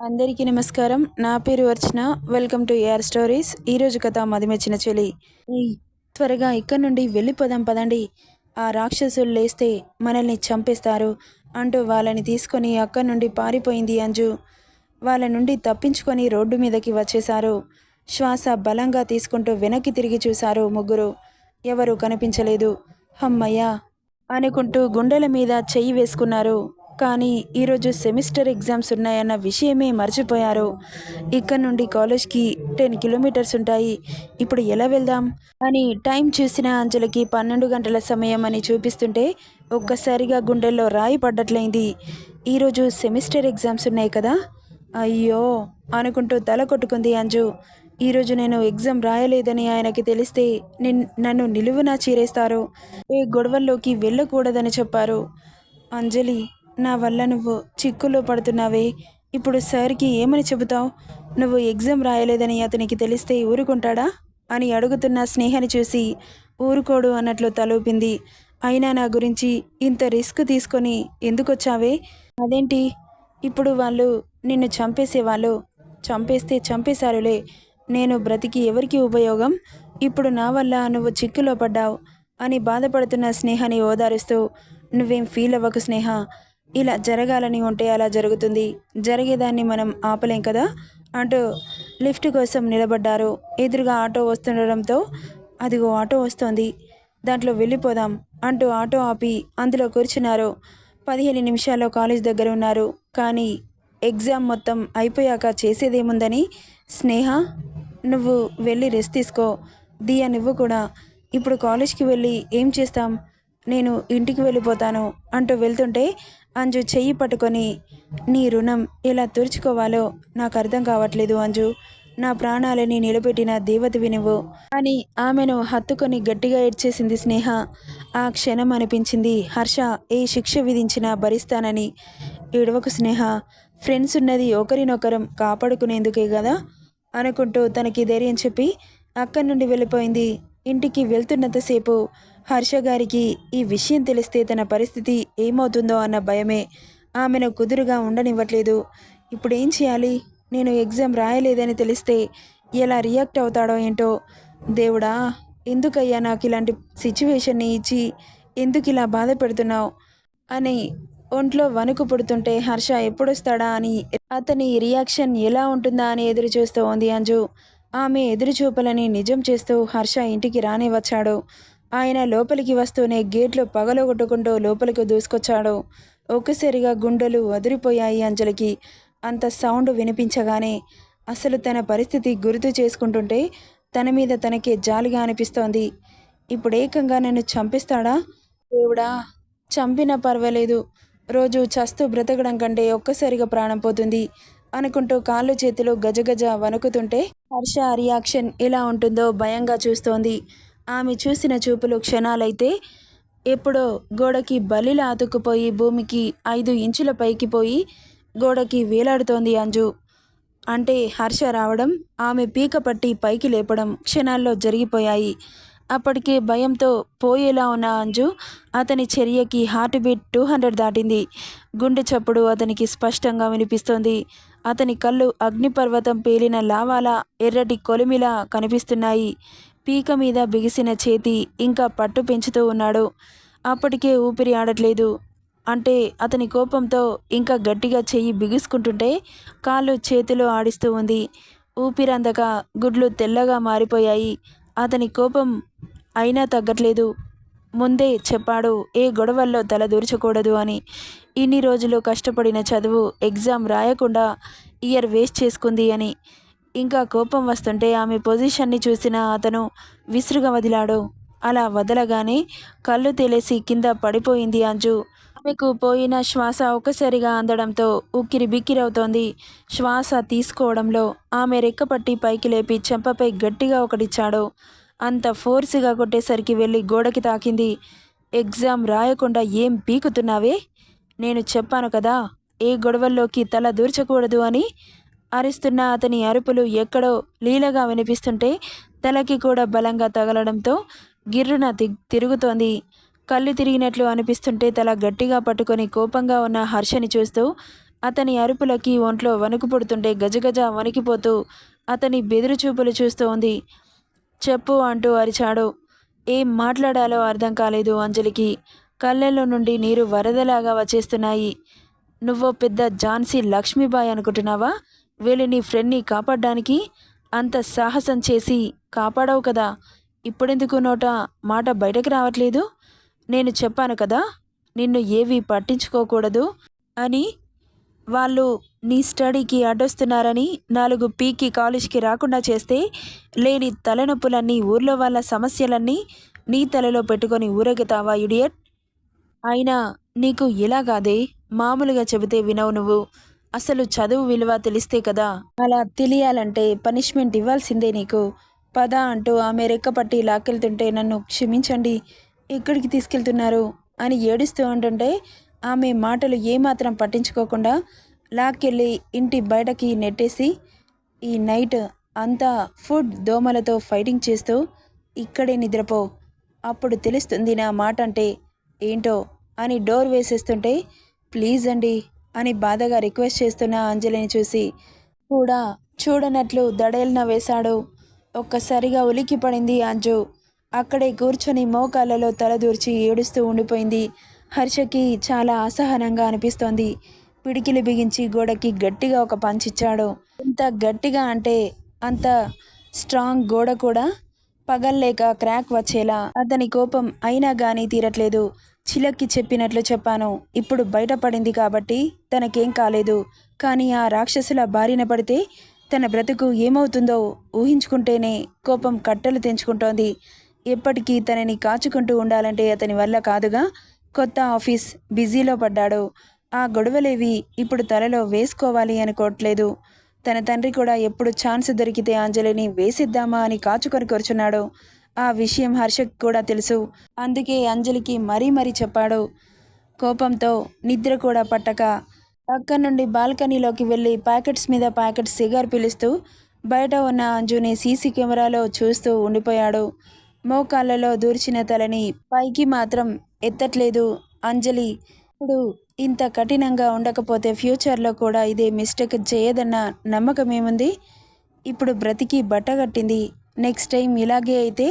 అందరికీ నమస్కారం. నా పేరు Archana. Welcome to AR stories. ఈరోజు కథ మదిమెచ్చిన చెలి త్వరగా ఇక్కడి నుండి వెళ్ళిపోదాం పదండి. ఆ రాక్షసులు లేస్తే మనల్ని చంపేస్తారు అంటూ వాళ్ళని తీసుకొని అక్కడి నుండి పారిపోయింది అంజు. వాళ్ళ నుండి తప్పించుకొని రోడ్డు మీదకి వచ్చేశారు. శ్వాస బలంగా తీసుకుంటూ వెనక్కి తిరిగి చూశారు ముగ్గురు. ఎవరు కనిపించలేదు. హమ్మయ్యా! అనుకుంటూ గుండెల మీద చెయ్యి వేసుకున్నారు. కానీ ఈరోజు సెమిస్టర్ ఎగ్జామ్స్ ఉన్నాయన్న విషయమే మర్చిపోయారు. ఇక్కడ నుండి కాలేజ్కి టెన్ కిలోమీటర్స్ ఉంటాయి. ఇప్పుడు ఎలా వెళ్దాం? అని టైం చూసిన అంజలికి పన్నెండు గంటల సమయం అని చూపిస్తుంటే ఒక్కసారిగా గుండెల్లో రాయి పడ్డట్లయింది. ఈరోజు సెమిస్టర్ ఎగ్జామ్స్ ఉన్నాయి కదా? అయ్యో! అనుకుంటూ తల కొట్టుకుంది అంజు. ఈరోజు నేను ఎగ్జామ్ రాయలేదని ఆయనకి తెలిస్తే నిన్ నన్ను నిలువునా చీరేస్తారు. ఏ గొడవల్లోకి వెళ్ళకూడదని చెప్పారు. అంజలి నా వల్ల నువ్వు చిక్కులో పడుతున్నావే. ఇప్పుడు సార్కి ఏమని చెబుతావు? నువ్వు ఎగ్జామ్ రాయలేదని అతనికి తెలిస్తే ఊరుకుంటాడా? అని అడుగుతున్న స్నేహని చూసి ఊరుకోడు అన్నట్లు తలూపింది. అయినా నా గురించి ఇంత రిస్క్ తీసుకొని ఎందుకొచ్చావే? అదేంటి? ఇప్పుడు వాళ్ళు నిన్ను చంపేసేవాళ్ళు. చంపేస్తే చంపేశారులే. నేను బ్రతికి ఎవరికి ఉపయోగం? ఇప్పుడు నా వల్ల నువ్వు చిక్కులో పడ్డావు అని బాధపడుతున్న స్నేహని ఓదారుస్తూ నువ్వేం ఫీల్ అవ్వకు స్నేహ? ఇలా జరగాలని ఉంటే అలా జరుగుతుంది. జరిగేదాన్ని మనం ఆపలేం కదా? అంటూ లిఫ్ట్ కోసం నిలబడ్డారు. ఎదురుగా ఆటో వస్తుండడంతో అదిగో ఆటో వస్తోంది. దాంట్లో వెళ్ళిపోదాం అంటూ ఆటో ఆపి అందులో కూర్చున్నారు. పదిహేను నిమిషాల్లో కాలేజ్ దగ్గర ఉన్నారు. కానీ ఎగ్జామ్ మొత్తం అయిపోయాక చేసేదేముందని? స్నేహ నువ్వు వెళ్ళి రెస్ట్ తీసుకో. దియా నువ్వు కూడా. ఇప్పుడు కాలేజ్కి వెళ్ళి ఏం చేస్తాం? నేను ఇంటికి వెళ్ళిపోతాను అంటూ వెళ్తుంటే అంజు చెయ్యి పట్టుకొని నీ రుణం ఎలా తుడుచుకోవాలో నాకు అర్థం కావట్లేదు అంజు. నా ప్రాణాలని నిలబెట్టిన దేవతవి నువ్వు. అని ఆమెను హత్తుకొని గట్టిగా ఏడ్చేసింది స్నేహ. ఆ క్షణం అనిపించింది. హర్ష ఏ శిక్ష విధించినా భరిస్తానని ఏడవకు స్నేహ. ఫ్రెండ్స్ ఉన్నది ఒకరినొకరం కాపాడుకునేందుకే కదా? అనుకుంటూ తనకి ధైర్యం చెప్పి అక్కడి నుండి వెళ్ళిపోయింది. ఇంటికి వెళ్తున్నంతసేపు హర్ష గారికి ఈ విషయం తెలిస్తే తన పరిస్థితి ఏమవుతుందో అన్న భయమే. ఆమెను కుదురుగా ఉండనివ్వట్లేదు. ఇప్పుడు ఏం చేయాలి? నేను ఎగ్జామ్ రాయలేదని తెలిస్తే ఎలా రియాక్ట్ అవుతాడో ఏంటో? దేవుడా ఎందుకయ్యా నాకు ఇలాంటి సిచ్యువేషన్ని ఇచ్చి ఎందుకు ఇలా బాధ పెడుతున్నావు? అని ఒంట్లో వణుకు పుడుతుంటే హర్ష ఎప్పుడొస్తాడా అని అతని రియాక్షన్ ఎలా ఉంటుందా అని ఎదురు చూస్తూ ఉంది అంజు. ఆమె ఎదురుచూపలని నిజం చేస్తూ హర్ష ఇంటికి రానే వచ్చాడు ఆయన లోపలికి వస్తూనే గేట్లు పగలగొట్టుకుంటూ లోపలికి దూసుకొచ్చాడు. ఒక్కసారిగా గుండెలు అదిరిపోయాయి అంజలికి. అంత సౌండ్ వినిపించగానే అసలు తన పరిస్థితి గుర్తు చేసుకుంటుంటే తన మీద తనకే జాలిగా అనిపిస్తోంది. ఇప్పుడు ఏకంగా నన్ను చంపిస్తాడా? దేవుడా చంపినా పర్వాలేదు. రోజు చస్తూ బ్రతకడం కంటే ఒక్కసారిగా ప్రాణం పోతుంది అనుకుంటూ కాళ్ళు చేతులు గజగజ వణుకుతుంటే హర్ష రియాక్షన్ ఎలా ఉంటుందో భయంగా చూస్తోంది. ఆమె చూసిన చూపులు క్షణాలైతే ఎప్పుడో గోడకి బలిలా అతుక్కుపోయి భూమికి ఐదు ఇంచుల పైకి పోయి గోడకి వేలాడుతోంది అంజు. అంటే హర్ష రావడం ఆమె పీక పట్టి పైకి లేపడం క్షణాల్లో జరిగిపోయాయి. అప్పటికే భయంతో పోయేలా ఉన్న అంజు అతని చర్యకి హార్ట్ బీట్ టూ హండ్రెడ్ దాటింది. గుండె చప్పుడు అతనికి స్పష్టంగా వినిపిస్తోంది. అతని కళ్ళు అగ్నిపర్వతం పేలిన లావాల ఎర్రటి కొలిమిలా కనిపిస్తున్నాయి. పీక మీద బిగిసిన చేతి ఇంకా పట్టు పెంచుతూ ఉన్నాడు. అప్పటికే ఊపిరి ఆడట్లేదు. అంటే అతని కోపంతో ఇంకా గట్టిగా చెయ్యి బిగుసుకుంటుంటే కాళ్ళు చేతిలో ఆడిస్తూ ఉంది. ఊపిరందక గుడ్లు తెల్లగా మారిపోయాయి. అతని కోపం అయినా తగ్గట్లేదు. ముందే చెప్పాడు ఏ గొడవల్లో తలదూర్చకూడదు అని. ఇన్ని రోజులు కష్టపడిన చదువు ఎగ్జామ్ రాయకుండా ఇయర్ వేస్ట్ చేసుకుంది అని. ఇంకా కోపం వస్తుంటే ఆమె పొజిషన్ని చూసిన అతను విసురుగా వదిలాడు. అలా వదలగానే కళ్ళు తేలేసి కింద పడిపోయింది అంజు. ఆమెకు పోయిన శ్వాస ఒక్కసారిగా అందడంతో ఉక్కిరి బిక్కిరవుతోంది. శ్వాస తీసుకోవడంలో ఆమె రెక్కపట్టి పైకి లేపి చెంపపై గట్టిగా ఒకటిచ్చాడు. అంత ఫోర్స్గా కొట్టేసరికి వెళ్ళి గోడకి తాకింది. ఎగ్జామ్ రాయకుండా ఏం పీకుతున్నావే? నేను చెప్పాను కదా ఏ గొడవల్లోకి తల దూర్చకూడదు అని అరుస్తున్న అతని అరుపులు ఎక్కడో లీలగా వినిపిస్తుంటే తలకి కూడా బలంగా తగలడంతో గిర్రున తి తిరుగుతోంది. కళ్ళు తిరిగినట్లు అనిపిస్తుంటే తల గట్టిగా పట్టుకొని కోపంగా ఉన్న హర్షని చూస్తూ అతని అరుపులకి ఒంట్లో వణుకు పుడుతుంటే గజగజ వణికిపోతూ అతని బెదురు చూపులు చూస్తూ ఉంది. చెప్పు అంటూ అరిచాడు. ఏం మాట్లాడాలో అర్థం కాలేదు అంజలికి. కళ్ళల్లో నుండి నీరు వరదలాగా వచ్చేస్తున్నాయి. నువ్వో పెద్ద ఝాన్సీ లక్ష్మీబాయి అనుకుంటున్నావా? వీళ్ళు నీ ఫ్రెండ్ని కాపాడడానికి అంత సాహసం చేసి కాపాడవు కదా. ఇప్పుడెందుకు నోట మాట బయటకు రావట్లేదు? నేను చెప్పాను కదా నిన్ను ఏవి పట్టించుకోకూడదు అని వాళ్ళు నీ స్టడీకి అడ్డొస్తున్నారని నాలుగు పీకి కాలేజ్కి రాకుండా చేస్తే లేని తలనొప్పులన్నీ ఊర్లో వాళ్ళ సమస్యలన్నీ నీ తలలో పెట్టుకొని ఊరేగుతావా ఇడియట్ అయినా నీకు ఇలా కాదే? మామూలుగా చెబితే వినవు నువ్వు. అసలు చదువు విలువ తెలిస్తే కదా? అలా తెలియాలంటే పనిష్మెంట్ ఇవ్వాల్సిందే నీకు. పద అంటూ ఆమె రెక్కపట్టి లాక్కెళ్తుంటే నన్ను క్షమించండి ఎక్కడికి తీసుకెళ్తున్నారు? అని ఏడుస్తూ ఉంటుంటే ఆమె మాటలు ఏమాత్రం పట్టించుకోకుండా లాక్కెళ్ళి ఇంటి బయటకి నెట్టేసి ఈ నైట్ అంతా ఫుడ్ దోమలతో ఫైటింగ్ చేస్తూ ఇక్కడే నిద్రపో. అప్పుడు తెలుస్తుంది నా మాట అంటే ఏంటో అని డోర్ వేసేస్తుంటే ప్లీజ్ అండి అని బాధగా రిక్వెస్ట్ చేస్తున్న అంజలిని చూసి కూడా చూడనట్లు దడేల్న వేశాడు. ఒక్కసారిగా ఉలికి పడింది అంజు. అక్కడే కూర్చొని మోకాళ్ళలో తలదూర్చి ఏడుస్తూ ఉండిపోయింది. హర్షకి చాలా అసహనంగా అనిపిస్తోంది. పిడికిలి బిగించి గోడకి గట్టిగా ఒక పంచిచ్చాడు ఇంత గట్టిగా అంటే అంత స్ట్రాంగ్ గోడ కూడా పగల్లేక క్రాక్ వచ్చేలా. అతని కోపం అయినా కానీ తీరట్లేదు. చిలక్కి చెప్పినట్లు చెప్పాను. ఇప్పుడు బయటపడింది కాబట్టి తనకేం కాలేదు. కానీ ఆ రాక్షసుల బారిన పడితే తన బ్రతుకు ఏమవుతుందో ఊహించుకుంటేనే కోపం కట్టలు తెంచుకుంటోంది. ఎప్పటికీ తనని కాచుకుంటూ ఉండాలంటే అతని వల్ల కాదుగా. కొత్త ఆఫీస్ బిజీలో పడ్డాడు. ఆ గొడవలేవి ఇప్పుడు తలలో వేసుకోవాలి అనుకోవట్లేదు. తన తండ్రి కూడా ఎప్పుడు ఛాన్స్ దొరికితే అంజలిని వేసిద్దామా అని కాచుకొని కూర్చున్నాడు. ఆ విషయం హర్షక్ కూడా తెలుసు. అందుకే అంజలికి మరీ మరీ చెప్పాడు. కోపంతో నిద్ర కూడా పట్టక పక్క నుండి బాల్కనీలోకి వెళ్ళి ప్యాకెట్స్ మీద ప్యాకెట్స్ సిగార్ పిలుస్తూ బయట ఉన్న అంజుని సీసీ కెమెరాలో చూస్తూ ఉండిపోయాడు. మోకాళ్ళలో దూర్చిన తలని పైకి మాత్రం ఎత్తట్లేదు అంజలి. ఇప్పుడు ఇంత కఠినంగా ఉండకపోతే ఫ్యూచర్లో కూడా ఇదే మిస్టేక్ చేయదన్న నమ్మకం ఏముంది? ఇప్పుడు బ్రతికి బట్టగట్టింది నెక్స్ట్ టైం ఇలాగే అయితే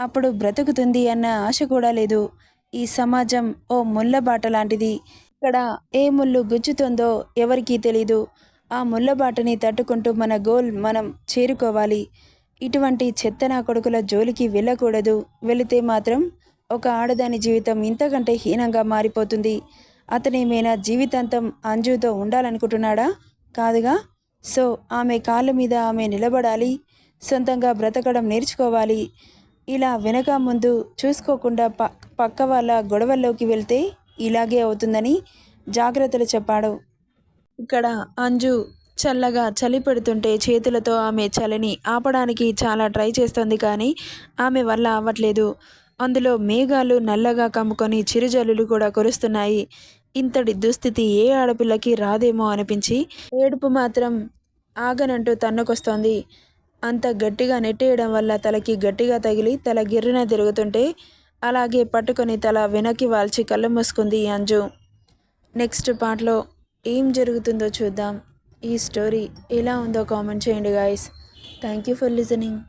అప్పుడు బ్రతుకుతుంది అన్న ఆశ కూడా లేదు. ఈ సమాజం ఓ ముల్లబాట లాంటిది. ఇక్కడ ఏ ముళ్ళు గుచ్చుతుందో ఎవరికీ తెలీదు. ఆ ముల్లబాటని తట్టుకుంటూ మన గోల్ మనం చేరుకోవాలి. ఇటువంటి చెత్తనా కొడుకుల జోలికి వెళ్ళకూడదు. వెళితే మాత్రం ఒక ఆడదాని జీవితం ఇంతకంటే హీనంగా మారిపోతుంది. అతనేమైనా జీవితాంతం అంజుతో ఉండాలనుకుంటున్నాడా? కాదుగా? సో ఆమె కాళ్ళ మీద ఆమె నిలబడాలి. సొంతంగా బ్రతకడం నేర్చుకోవాలి. ఇలా వెనక ముందు చూసుకోకుండా ప పక్క వాళ్ళ గొడవల్లోకి వెళ్తే ఇలాగే అవుతుందని జాగ్రత్తలు చెప్పాడు. ఇక్కడ అంజు చల్లగా చలి పెడుతుంటే చేతులతో ఆమె చలిని ఆపడానికి చాలా ట్రై చేస్తుంది కానీ ఆమె వల్ల అవ్వట్లేదు. అందులో మేఘాలు నల్లగా కమ్ముకొని చిరుజల్లులు కూడా కురుస్తున్నాయి. ఇంతటి దుస్థితి ఏ ఆడపిల్లకి రాదేమో అనిపించి ఏడుపు మాత్రం ఆగనంటూ తన్నుకొస్తోంది. అంత గట్టిగా నెట్టేయడం వల్ల తలకి గట్టిగా తగిలి తల గిర్రున తిరుగుతుంటే అలాగే పట్టుకొని తల వెనక్కి వాల్చి కళ్ళు మూసుకుంది అంజు. నెక్స్ట్ పార్ట్లో ఏం జరుగుతుందో చూద్దాం. ఈ స్టోరీ ఎలా ఉందో కామెంట్ చేయండి guys thank you for listening